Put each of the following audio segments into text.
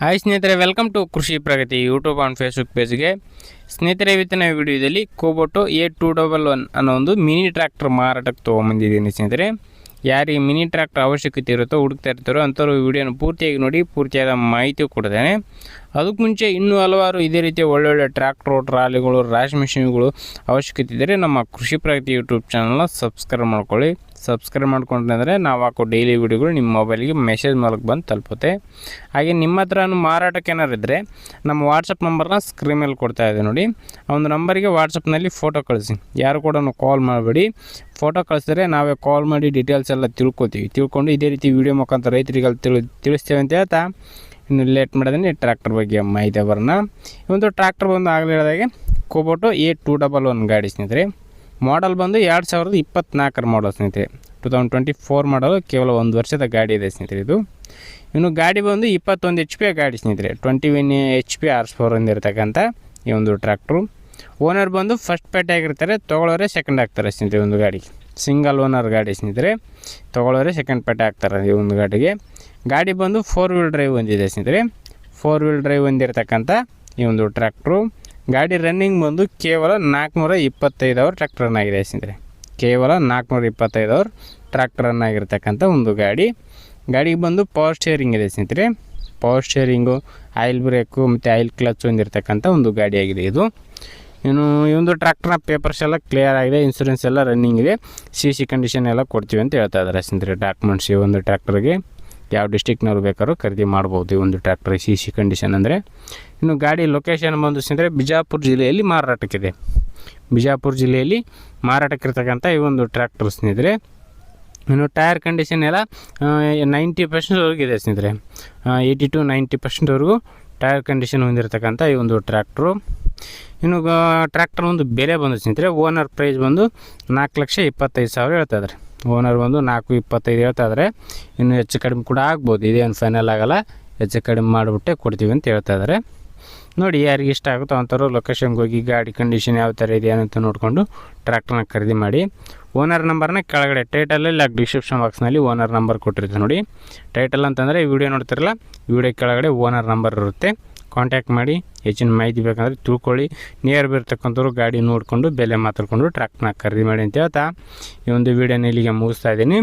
Hi ಸ್ನೇಹಿತರೆ welcome to Krishi Pragati YouTube on Facebook ಪೇಜ್ಗೆ ಸ್ನೇಹಿತರೆ, ಇವತ್ತಿನ ವಿಡಿಯೋದಲ್ಲಿ Kubota A two double one ಅನ್ನೋ ಒಂದು ಮಿನಿ ಟ್ರ್ಯಾಕ್ಟರ್ ಮಾರಾಟಕ್ಕೆ ತೊಗೊಂಬಂದಿದ್ದೀನಿ ಸ್ನೇಹಿತರೆ. ಯಾರಿಗೆ ಮಿನಿ ಟ್ರ್ಯಾಕ್ಟರ್ ಅವಶ್ಯಕತೆ ಇರುತ್ತೋ, ಹುಡುಕ್ತಾ ಇರ್ತಾರೋ, ಅಂಥವ್ರು ವಿಡಿಯೋನ ಪೂರ್ತಿಯಾಗಿ ನೋಡಿ, ಪೂರ್ತಿಯಾದ ಮಾಹಿತಿ ಕೊಡ್ತೇನೆ. ಅದಕ್ಕೆ ಮುಂಚೆ ಇನ್ನೂ ಹಲವಾರು ಇದೇ ರೀತಿಯ ಒಳ್ಳೊಳ್ಳೆ ಟ್ರ್ಯಾಕ್ಟ್ರು, ಟ್ರಾಲಿಗಳು ರ್ಯಾಶ್ ಮಿಷಿನ್ಗಳು ಅವಶ್ಯಕತೆ ಇದ್ದರೆ ನಮ್ಮ ಕೃಷಿ ಪ್ರಗತಿ ಯೂಟ್ಯೂಬ್ ಚಾನಲ್ನ ಸಬ್ಸ್ಕ್ರೈಬ್ ಮಾಡ್ಕೊಳ್ಳಿ. ಸಬ್ಸ್ಕ್ರೈಬ್ ಮಾಡ್ಕೊಂಡ್ರೆ ನಾವು ಹಾಕೋ ಡೈಲಿ ವೀಡಿಯೋಗಳು ನಿಮ್ಮ ಮೊಬೈಲಿಗೆ ಮೆಸೇಜ್ ಮೂಲಕ ಬಂದು ತಲುಪುತ್ತೆ. ಹಾಗೆ ನಿಮ್ಮ ಹತ್ರ ಮಾರಾಟಕ್ಕೆ ಏನಾರು ಇದ್ದರೆ ನಮ್ಮ ವಾಟ್ಸಪ್ ನಂಬರ್ನ ಸ್ಕ್ರೀನ್ ಮೇಲೆ ಕೊಡ್ತಾ ಇದೆ ನೋಡಿ. ಆ ಒಂದು ನಂಬರಿಗೆ ವಾಟ್ಸಪ್ನಲ್ಲಿ ಫೋಟೋ ಕಳಿಸಿ. ಯಾರು ಕೂಡ ಕಾಲ್ ಮಾಡಬೇಡಿ. ಫೋಟೋ ಕಳಿಸಿದ್ರೆ ನಾವೇ ಕಾಲ್ ಮಾಡಿ ಡೀಟೇಲ್ಸ್ ಎಲ್ಲ ತಿಳ್ಕೊತೀವಿ. ತಿಳ್ಕೊಂಡು ಇದೇ ರೀತಿ ವೀಡಿಯೋ ಮುಖಾಂತರ ರೈತರಿಗೆ ಅಲ್ಲಿ ತಿಳಿ, ತಿಳಿಸ್ತೇವೆ ಅಂತ ಹೇಳ್ತಾ ಇನ್ನು ಲೇಟ್ ಮಾಡಿದ್ರೆ ಟ್ರ್ಯಾಕ್ಟರ್ ಬಗ್ಗೆ ಮಾಹಿತಿ ಬರೋಣ. ಇವೊಂದು ಟ್ರ್ಯಾಕ್ಟರ್ ಬಂದು ಆಗಲೇ ಹೇಳಿದಾಗೆ Kubota A two double one ಗಾಡಿ ಸ್ನೇಹಿತರೆ. ಮಾಡಲ್ ಬಂದು ಎರಡು ಸಾವಿರದ ಇಪ್ಪತ್ನಾಲ್ಕರ ಮಾಡಲ್ ಸ್ನೇಹಿತರೆ. ಟು ತೌಸಂಡ್ ಟ್ವೆಂಟಿ ಫೋರ್ ಮಾಡಲು ಕೇವಲ ಒಂದು ವರ್ಷದ ಗಾಡಿ ಇದೆ ಸ್ನೇಹಿತರೆ ಇದು. ಇನ್ನು ಗಾಡಿ ಬಂದು ಇಪ್ಪತ್ತೊಂದು ಎಚ್ ಪಿ ಗಾಡಿ ಸ್ನೇಹಿತರೆ. ಟ್ವೆಂಟಿ ಒನ್ ಎಚ್ ಪಿ ಆರ್ಸ್ ಫೋರ್ ಹೊಂದಿರತಕ್ಕಂಥ ಈ ಒಂದು ಟ್ರ್ಯಾಕ್ಟ್ರು ಓನರ್ ಬಂದು ಫಸ್ಟ್ ಪೇಟೆ ಆಗಿರ್ತಾರೆ ತೊಗೊಳೋರೆ ಸೆಕೆಂಡ್ ಆಗ್ತಾರೆ ಸ್ನೇಹಿತರೆ ಒಂದು ಗಾಡಿಗೆ. ಸಿಂಗಲ್ ಓನರ್ ಗಾಡಿ ಸ್ನೇಹಿತರೆ ತೊಗೊಳೋರೆ ಸೆಕೆಂಡ್ ಪೇಟೆ ಆಗ್ತಾರೆ ಈ ಒಂದು ಗಾಡಿಗೆ. ಗಾಡಿ ಬಂದು ಫೋರ್ ವೀಲ್ ಡ್ರೈವ್ ಹೊಂದಿದೆ ಸ್ನೇಹಿತರೆ. ಫೋರ್ ವೀಲ್ ಡ್ರೈವ್ ಹೊಂದಿರತಕ್ಕಂಥ ಈ ಒಂದು ಟ್ರ್ಯಾಕ್ಟ್ರು ಗಾಡಿ ರನ್ನಿಂಗ್ ಬಂದು ಕೇವಲ ನಾಲ್ಕುನೂರ ಇಪ್ಪತ್ತೈದು ಅವರ್ ಟ್ರ್ಯಾಕ್ಟರ್ ಆಗಿದೆ ಸ್ನೇಹಿತರೆ. ಕೇವಲ ನಾಲ್ಕುನೂರ ಇಪ್ಪತ್ತೈದು ಅವರ್ ಟ್ರ್ಯಾಕ್ಟರ್ ಆಗಿರ್ತಕ್ಕಂಥ ಒಂದು ಗಾಡಿ. ಗಾಡಿಗೆ ಬಂದು ಪವರ್ ಸ್ಟೇರಿಂಗ್ ಇದೆ ಸ್ನೇಹಿತರೆ. ಪವರ್ ಸ್ಟೇರಿಂಗು ಆಯಿಲ್ ಬ್ರೇಕು ಮತ್ತು ಆಯಿಲ್ ಕ್ಲಚ್ ಹೊಂದಿರತಕ್ಕಂಥ ಒಂದು ಗಾಡಿಯಾಗಿದೆ ಇದು. ಇನ್ನು ಈ ಒಂದು ಟ್ರ್ಯಾಕ್ಟರ್ನ ಪೇಪರ್ಸ್ ಎಲ್ಲ ಕ್ಲಿಯರ್ ಆಗಿದೆ ಇನ್ಸೂರೆನ್ಸ್ ಎಲ್ಲ ರನ್ನಿಂಗ್ ಇದೆ. ಸಿ ಸಿ ಕಂಡೀಷನ್ ಎಲ್ಲ ಕೊಡ್ತೀವಿ ಅಂತ ಹೇಳ್ತಾ ಇದ್ದಾರೆ ಸ್ನೇಹಿತರೆ ಡಾಕ್ಯುಮೆಂಟ್ಸ್ ಈ ಒಂದು ಟ್ರ್ಯಾಕ್ಟರ್ಗೆ ಯಾವ ಡಿಸ್ಟಿಕ್ನವ್ರು ಬೇಕಾದ್ರೂ ಖರೀದಿ ಮಾಡ್ಬೋದು ಈ ಒಂದು ಟ್ರ್ಯಾಕ್ಟರ್ ಸಿ ಸಿ ಕಂಡೀಷನ್ ಅಂದರೆ. ಇನ್ನು ಗಾಡಿ ಲೊಕೇಶನ್ ಬಂದು ಅಂದರೆ ಬಿಜಾಪುರ ಜಿಲ್ಲೆಯಲ್ಲಿ ಮಾರಾಟಕ್ಕಿದೆ. ಬಿಜಾಪುರ ಜಿಲ್ಲೆಯಲ್ಲಿ ಮಾರಾಟಕ್ಕಿರ್ತಕ್ಕಂಥ ಈ ಒಂದು ಟ್ರ್ಯಾಕ್ಟರ್ ಸ್ನೇಹಿತರೆ. ಇನ್ನು ಟೈರ್ ಕಂಡೀಷನ್ ಎಲ್ಲ ನೈಂಟಿ ಪರ್ಸೆಂಟ್ವರೆಗೂ ಇದೆ ಸ್ನೇಹಿತರೆ. ಏಯ್ಟಿ ಟು ನೈಂಟಿ ಪರ್ಸೆಂಟ್ವರೆಗೂ ಟೈರ್ ಕಂಡೀಷನ್ ಹೊಂದಿರತಕ್ಕಂಥ ಈ ಒಂದು ಟ್ರ್ಯಾಕ್ಟ್ರು ಇನ್ನು ಟ್ರ್ಯಾಕ್ಟರ್ ಒಂದು ಬೆಲೆ ಬಂದು ಸ್ನೇಹಿತರೆ ಓನರ್ ಪ್ರೈಸ್ ಬಂದು ನಾಲ್ಕು ಲಕ್ಷ ಇಪ್ಪತ್ತೈದು ಸಾವಿರ ಹೇಳ್ತಾ ಇದ್ದಾರೆ. ಓನರ್ ಬಂದು ನಾಲ್ಕು ಇಪ್ಪತ್ತೈದು ಹೇಳ್ತಾ ಇದ್ದಾರೆ ಇನ್ನು ಹೆಚ್ಚು ಕಡಿಮೆ ಕೂಡ ಆಗ್ಬೋದು. ಇದೇನು ಫೈನಲ್ ಆಗೋಲ್ಲ. ಹೆಚ್ಚು ಕಡಿಮೆ ಮಾಡಿಬಿಟ್ಟೆ ಕೊಡ್ತೀವಿ ಅಂತ ಹೇಳ್ತಾ ಇದ್ದಾರೆ ನೋಡಿ ಯಾರಿಗೆ ಇಷ್ಟ ಆಗುತ್ತೋ ಅಂಥವ್ರು ಲೊಕೇಶನ್ಗೆ ಹೋಗಿ ಗಾಡಿ ಕಂಡೀಷನ್ ಯಾವ ಥರ ಇದೆ ಅಂತ ನೋಡಿಕೊಂಡು ಟ್ರ್ಯಾಕ್ಟರ್ನ ಖರೀದಿ ಮಾಡಿ. ಓನರ್ ನಂಬರ್ನ ಕೆಳಗಡೆ ಟೈಟಲಲ್ಲಿ ಡಿಸ್ಕ್ರಿಪ್ಷನ್ ಬಾಕ್ಸ್ನಲ್ಲಿ ಓನರ್ ನಂಬರ್ ಕೊಟ್ಟಿರ್ತೀವಿ ನೋಡಿ. ಟೈಟಲ್ ಅಂತಂದರೆ ವಿಡಿಯೋ ನೋಡ್ತಿರಲ್ಲ ವಿಡಿಯೋ ಕೆಳಗಡೆ ಓನರ್ ನಂಬರ್ ಇರುತ್ತೆ. ಕಾಂಟ್ಯಾಕ್ಟ್ ಮಾಡಿ, ಹೆಚ್ಚಿನ ಮಾಹಿತಿ ಬೇಕಂದ್ರೆ ತಿಳ್ಕೊಳ್ಳಿ. ನಿಯರ್ ಬಿರ್ತಕ್ಕಂಥವ್ರು ಗಾಡಿ ನೋಡಿಕೊಂಡು, ಬೆಲೆ ಮಾತಾಡಿಕೊಂಡು ಟ್ರ್ಯಾಕ್ಟರ್ನ ಖರೀದಿ ಮಾಡಿ ಅಂತ ಹೇಳ್ತಾ ಈ ಒಂದು ವಿಡಿಯೋನ ಇಲ್ಲಿಗೆ ಮುಗಿಸ್ತಾ ಇದ್ದೀನಿ.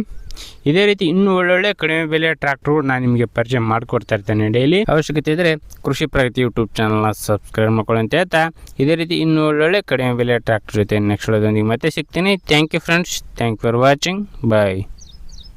ಇದೇ ರೀತಿ ಇನ್ನೂ ಒಳ್ಳೊಳ್ಳೆ ಕಡಿಮೆ ಬೆಲೆಯ ಟ್ರ್ಯಾಕ್ಟರ್ ನಾನು ನಿಮಗೆ ಪರಿಚಯ ಮಾಡಿಕೊಡ್ತಾ ಇರ್ತೇನೆ ಡೈಲಿ ಅವಶ್ಯಕತೆ ಇದ್ದರೆ ಕೃಷಿ ಪ್ರಗತಿ ಯೂಟ್ಯೂಬ್ ಚಾನಲ್ನ ಸಬ್ಸ್ಕ್ರೈಬ್ ಮಾಡ್ಕೊಳ್ಳಿ ಅಂತ ಹೇಳ್ತಾ. ಇದೇ ರೀತಿ ಇನ್ನೂ ಒಳ್ಳೊಳ್ಳೆ ಕಡಿಮೆ ಬೆಲೆಯ ಟ್ರ್ಯಾಕ್ಟರ್ ಜೊತೆ ನೆಕ್ಸ್ಟ್ ಮತ್ತೆ ಸಿಗ್ತೀನಿ. Thank you friends thank you for watching bye